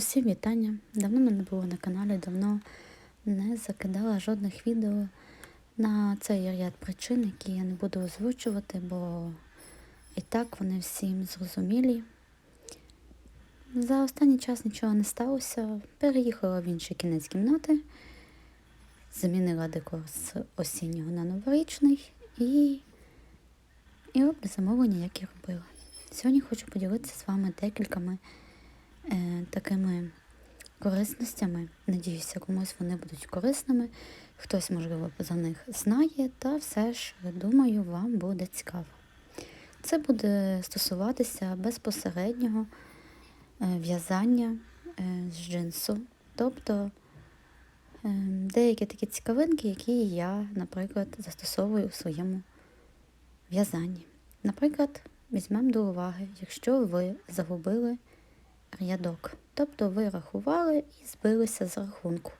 Усім вітання. Давно мене не було на каналі, давно не закидала жодних відео на цей ряд причин, які я не буду озвучувати, бо і так вони всім зрозумілі. За останній час нічого не сталося. Переїхала в інший кінець кімнати, замінила декор з осіннього на новорічний і, і роблю замовлення, як і робила. Сьогодні хочу поділитися з вами декількома такими корисностями. Надіюся, комусь вони будуть корисними. Хтось, можливо, за них знає, та все ж, думаю, вам буде цікаво. Це буде стосуватися безпосереднього е, в'язання е, з джинсу, тобто е, деякі такі цікавинки, які я, наприклад, застосовую у своєму в'язанні. Наприклад, візьмемо до уваги, якщо ви загубили рядок, тобто ви рахували і збилися з рахунку.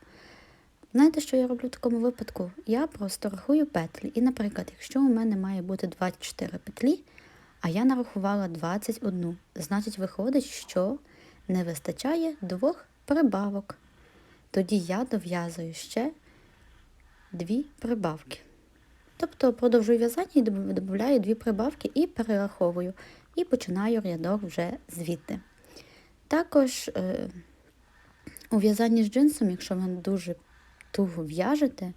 Знаєте, що я роблю в такому випадку? Я просто рахую петлі. І, наприклад, якщо у мене має бути 24 петлі, а я нарахувала 21, значить виходить, що не вистачає двох прибавок. Тоді я дов'язую ще дві прибавки. Тобто продовжую в'язання і додаю дві прибавки і перераховую. І починаю рядок вже звідти. Також е, у в'язанні з джинсом, якщо ви дуже туго в'яжете,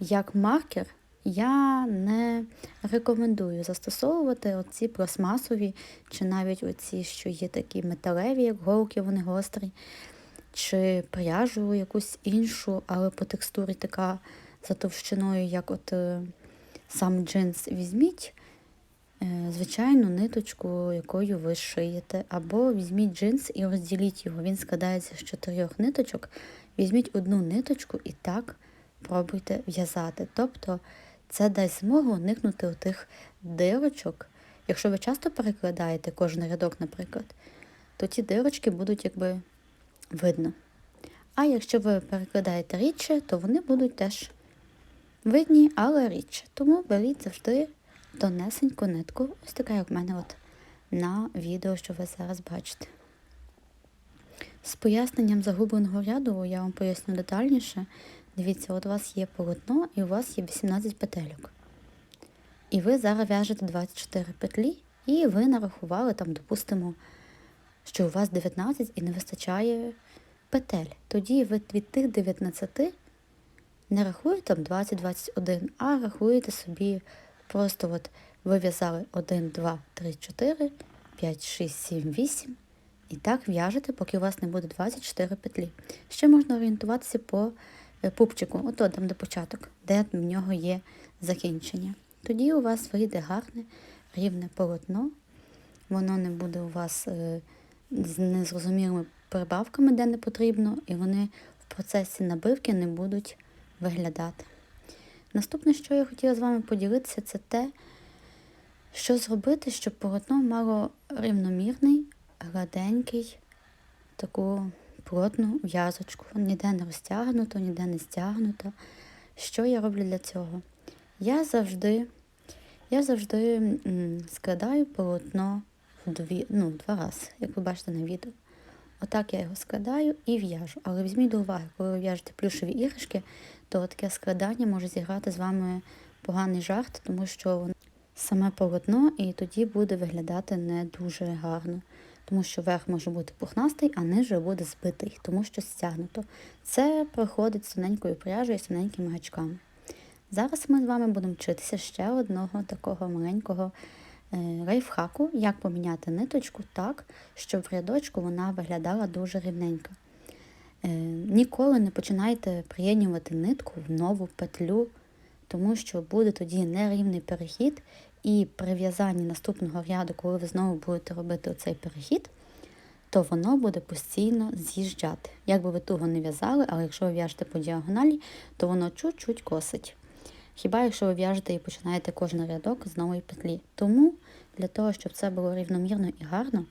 як маркер, я не рекомендую застосовувати оці пластмасові, чи навіть оці, що є такі металеві, як голки, вони гострі, чи пряжу якусь іншу, але по текстурі така за товщиною, як от е, сам джинс візьміть. Е, Звичайну ниточку, якою ви шиєте, або візьміть джинс і розділіть його. Він складається з чотирьох ниточок. Візьміть одну ниточку і так пробуйте в'язати. Тобто це дасть змогу уникнути отих дирочок. Якщо ви часто перекладаєте кожен рядок, наприклад, то ті дирочки будуть якби видно. А якщо ви перекладаєте рідше, то вони будуть теж видні, але рідше. Тому беріть завжди тонесеньку нитку, ось така, як в мене от на відео, що ви зараз бачите. З поясненням загубленого ряду я вам поясню детальніше. Дивіться, от у вас є полотно і у вас є 18 петельок. І ви зараз в'яжете 24 петлі, і ви нарахували там, допустимо, що у вас 19 і не вистачає петель. Тоді ви від тих 19 не рахуєте там 20-21, а рахуєте собі просто от ви в'язали 1, 2, 3, 4, 5, 6, 7, 8. І так в'яжете, поки у вас не буде 24 петлі. Ще можна орієнтуватися по е, пупчику, ото там де початок, де в нього є закінчення. Тоді у вас вийде гарне рівне полотно, воно не буде у вас е, з незрозумілими прибавками, де не потрібно, і вони в процесі набивки не будуть виглядати. Наступне, що я хотіла з вами поділитися, це те, що зробити, щоб полотно мало рівномірний, гладенький, таку плотну в'язочку. Ніде не розтягнуто, ніде не стягнуто. Що я роблю для цього? Я завжди я завжди складаю полотно в ну, два рази, як ви бачите на відео. Отак я його складаю і в'яжу. Але візьміть до уваги, коли ви в'яжете плюшеві іграшки, то таке складання може зіграти з вами поганий жарт, тому що саме полотно і тоді буде виглядати не дуже гарно. Тому що верх може бути пухнастий, а ниже буде збитий, тому що стягнуто. Це проходить тоненькою пряжею, з тоненькими гачками. Зараз ми з вами будемо вчитися ще одного такого маленького е, лайфхаку, як поміняти ниточку так, щоб в рядочку вона виглядала дуже рівненько. Е, Ніколи не починайте приєднувати нитку в нову петлю, тому що буде тоді нерівний перехід, і при в'язанні наступного ряду, коли ви знову будете робити оцей перехід, то воно буде постійно з'їжджати. Як би ви туго не в'язали, але якщо ви в'яжете по діагоналі, то воно чуть-чуть косить. Хіба якщо ви в'яжете і починаєте кожен рядок з нової петлі. Тому для того, щоб це було рівномірно і гарно,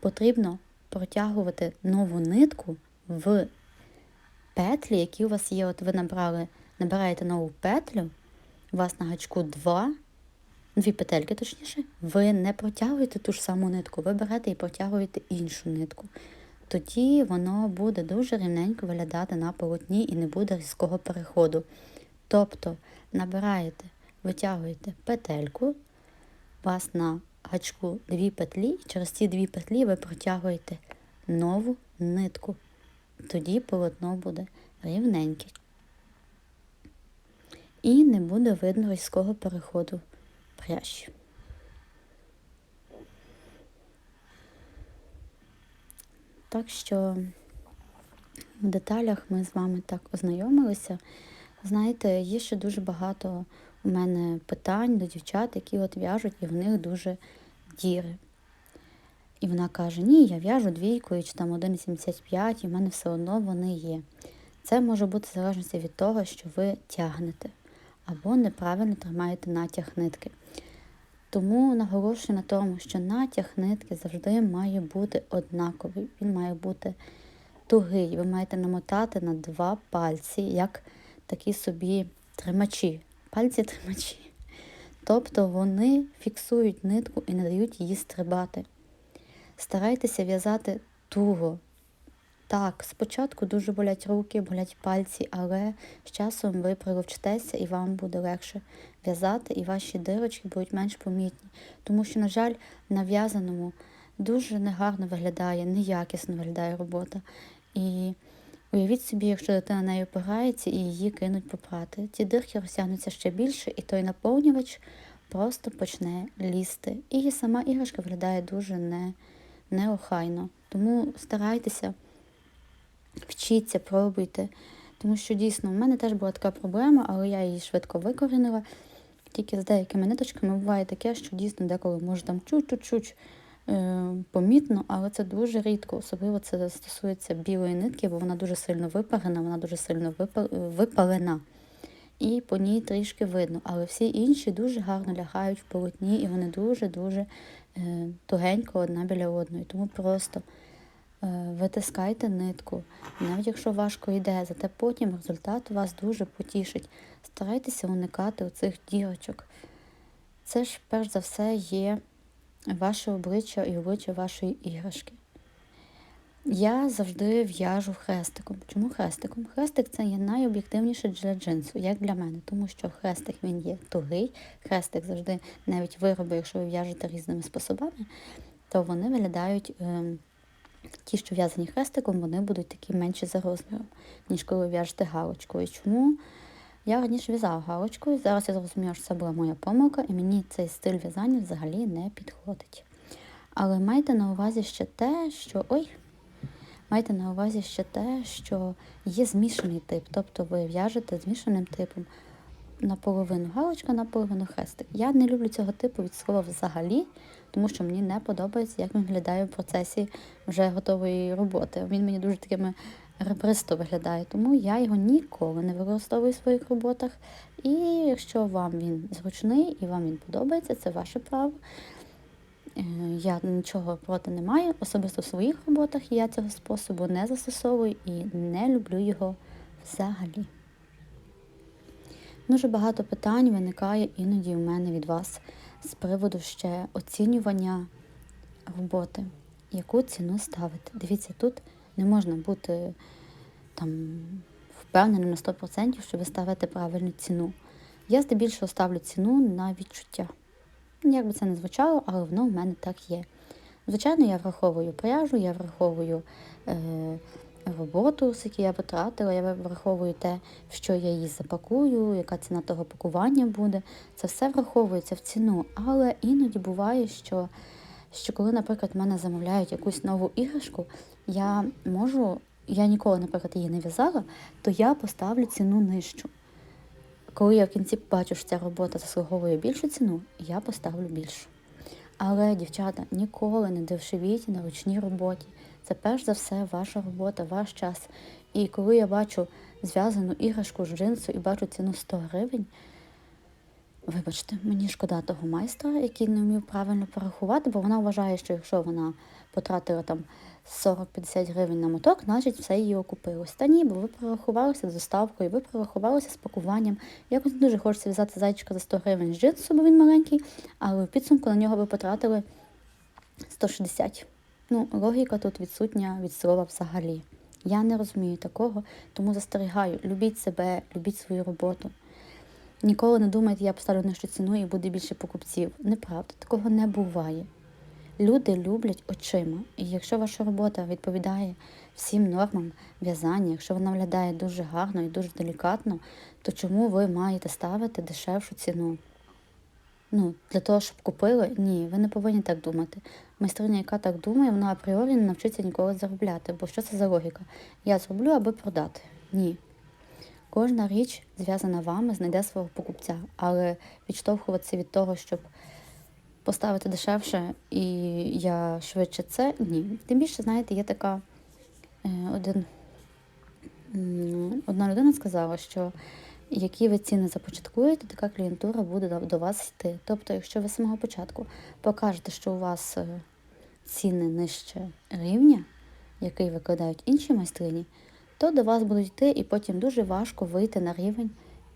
потрібно протягувати нову нитку в петлі, які у вас є. От ви набрали, набираєте нову петлю, у вас на гачку 2, дві петельки, точніше, ви не протягуєте ту ж саму нитку, ви берете і протягуєте іншу нитку. тоді воно буде дуже рівненько виглядати на полотні і не буде різкого переходу. Тобто набираєте, витягуєте петельку, у вас на гачку дві петлі, і через ці дві петлі ви протягуєте нову нитку. Тоді полотно буде рівненьке. І не буде видно різкого переходу пряжі. Так що в деталях ми з вами так ознайомилися. Знаєте, є ще дуже багато у мене питань до дівчат, які от в'яжуть, і в них дуже діри. І вона каже, ні, я в'яжу двійкою чи там 1,75, і в мене все одно вони є. Це може бути в залежності від того, що ви тягнете або неправильно тримаєте натяг нитки. Тому наголошую на тому, що натяг нитки завжди має бути однаковий. Він має бути тугий. Ви маєте намотати на два пальці, як такі собі тримачі. Пальці тримачі. Тобто вони фіксують нитку і не дають її стрибати. Старайтеся в'язати туго. Так, спочатку дуже болять руки, болять пальці, але з часом ви привчитеся і вам буде легше в'язати, і ваші дирочки будуть менш помітні. Тому що, на жаль, на в'язаному дуже негарно виглядає, неякісно виглядає робота. І уявіть собі, якщо дитина нею опирається і її кинуть попрати. Ті дирки розтягнуться ще більше, і той наповнювач просто почне лізти. І сама іграшка виглядає дуже не, неохайно. Тому старайтеся. Вчіться, пробуйте. Тому що дійсно в мене теж була така проблема, але я її швидко викорінила. Тільки з деякими ниточками буває таке, що дійсно деколи може там чуть-чуть е, помітно, але це дуже рідко. Особливо це стосується білої нитки, бо вона дуже сильно випарена, вона дуже сильно випалена. І по ній трішки видно. Але всі інші дуже гарно лягають в полотні, і вони дуже-дуже тугенько одна біля одної. Тому просто. Е, витискайте нитку, навіть якщо важко йде, зате потім результат вас дуже потішить. Старайтеся уникати оцих дірочок. Це ж, перш за все, є ваше обличчя і обличчя вашої іграшки. Я завжди в'яжу хрестиком. Чому хрестиком? Хрестик це є найоб'єктивніше для джинсу, як для мене, тому що хрестик він є тугий, хрестик завжди, навіть вироби, якщо ви в'яжете різними способами, то вони виглядають. Е Ті, що в'язані хрестиком, вони будуть такі менші за розміром, ніж коли в'яжете галочкою. Чому? Я раніше в'язала галочкою, зараз я зрозуміла, що це була моя помилка, і мені цей стиль в'язання взагалі не підходить. Але майте на увазі ще те, що. Ой! Майте на увазі ще те, що є змішаний тип, тобто ви в'яжете змішаним типом наполовину галочка, наполовину хрестик. Я не люблю цього типу від слова взагалі, тому що мені не подобається, як він виглядає в процесі вже готової роботи. Він мені дуже такими ребристо виглядає, тому я його ніколи не використовую в своїх роботах. І якщо вам він зручний і вам він подобається, це ваше право. Е, я нічого проти не маю. Особисто в своїх роботах я цього способу не застосовую і не люблю його взагалі. Дуже багато питань виникає іноді у мене від вас з приводу ще оцінювання роботи, яку ціну ставити. Дивіться, тут не можна бути там впевненим на 100%, що ви ставите правильну ціну. Я здебільшого ставлю ціну на відчуття. Як би це не звучало, але воно в мене так є. Звичайно, я враховую пряжу, я враховую е, роботу, скільки я потратила, я враховую те, в що я її запакую, яка ціна того пакування буде. Це все враховується в ціну. Але іноді буває, що, що коли, наприклад, в мене замовляють якусь нову іграшку, я можу, я ніколи, наприклад, її не в'язала, то я поставлю ціну нижчу. Коли я в кінці бачу, що ця робота заслуговує більшу ціну, я поставлю більшу. Але, дівчата, ніколи не дешевіть на ручній роботі. Це перш за все ваша робота, ваш час. І коли я бачу зв'язану іграшку з джинсу і бачу ціну 100 гривень, вибачте, мені шкода того майстра, який не вмів правильно порахувати, бо вона вважає, що якщо вона потратила там 40-50 гривень на моток, значить все її окупилось. Та ні, бо ви прорахувалися з доставкою, ви прорахувалися з пакуванням. Якось дуже хочеться взяти зайчика за 100 гривень з джинсу, бо він маленький, але в підсумку на нього ви потратили 160 Ну, логіка тут відсутня від слова взагалі. Я не розумію такого, тому застерігаю, любіть себе, любіть свою роботу. Ніколи не думайте, я поставлю нижчу ціну і буде більше покупців. Неправда, такого не буває. Люди люблять очима. І якщо ваша робота відповідає всім нормам в'язання, якщо вона виглядає дуже гарно і дуже делікатно, то чому ви маєте ставити дешевшу ціну? Ну, для того, щоб купили? Ні, ви не повинні так думати. Майстриня, яка так думає, вона апріорі не навчиться ніколи заробляти. Бо що це за логіка? Я зроблю, аби продати. Ні. Кожна річ, зв'язана вами, знайде свого покупця, але відштовхуватися від того, щоб поставити дешевше і я швидше це ні. Тим більше, знаєте, є така е, один, одна людина сказала, що які ви ціни започаткуєте, така клієнтура буде до- вас йти. Тобто, якщо ви з самого початку покажете, що у вас е, ціни нижче рівня, який викладають інші майстрині, то до вас будуть йти, і потім дуже важко вийти на рівень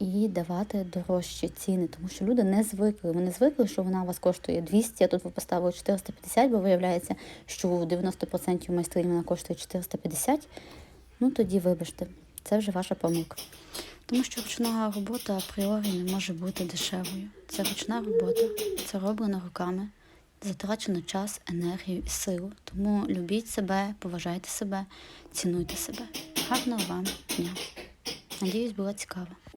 і давати дорожчі ціни, тому що люди не звикли. Вони звикли, що вона у вас коштує 200, а тут ви поставили 450, бо виявляється, що у 90% майстринь вона коштує 450. Ну тоді вибачте, це вже ваша помилка. Тому що ручна робота апріорі не може бути дешевою. Це ручна робота, це роблено руками, затрачено час, енергію і силу. Тому любіть себе, поважайте себе, цінуйте себе. Гарного вам дня. Надіюсь, було цікаво.